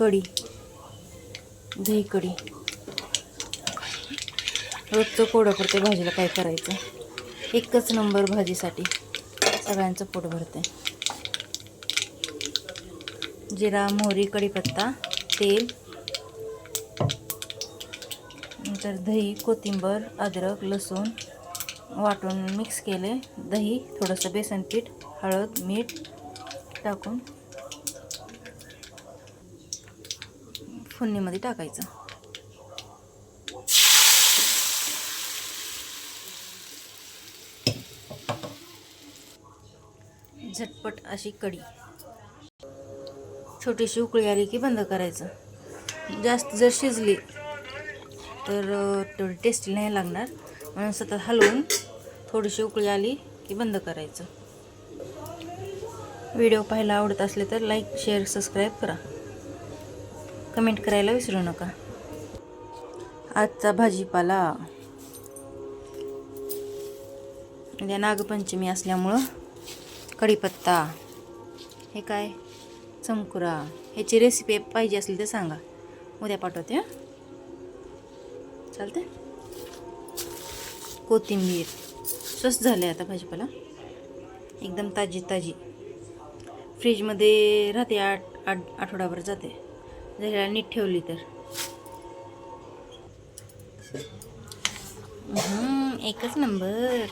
कढी. दही कढी. रोजचं कोडं पडते भाजीला काय करायचं? एकच नंबर भाजीसाठी सगळ्यांचं पोट भरते जिरा मोहरी कढीपत्ता तेल नंतर दही कोथिंबर अद्रक लसूण वाटून मिक्स केले. दही थोडंसं बेसन पीठ हळद मीठ टाकून फोडणीमध्ये टाकायचं. झटपट अशी कढी. छोटीशी उकळी आली की बंद करायचं. जास्त जर शिजली तर थोडी तेवढी टेस्टी नाही लागणार. म्हणून सतत हलवून थोडीशी उकळी आली की बंद करायचं. व्हिडिओ पाहायला आवडत असले तर लाईक शेअर सबस्क्राईब करा. कमेंट करायला विसरू नका. आजचा भाजीपाला. उद्या नागपंचमी असल्यामुळं कढीपत्ता. हे काय? चमकुरा. ह्याची रेसिपी पाहिजे असली तर सांगा. उद्या पाठवते हां? चालते कोथिंबीर. स्वस्त झाले आता भाजीपाला. एकदम ताजी ताजी फ्रीजमध्ये राहते आठ आठ आठवडाभर जाते. जर ह्याला नीट ठेवली तर. एकच नंबर.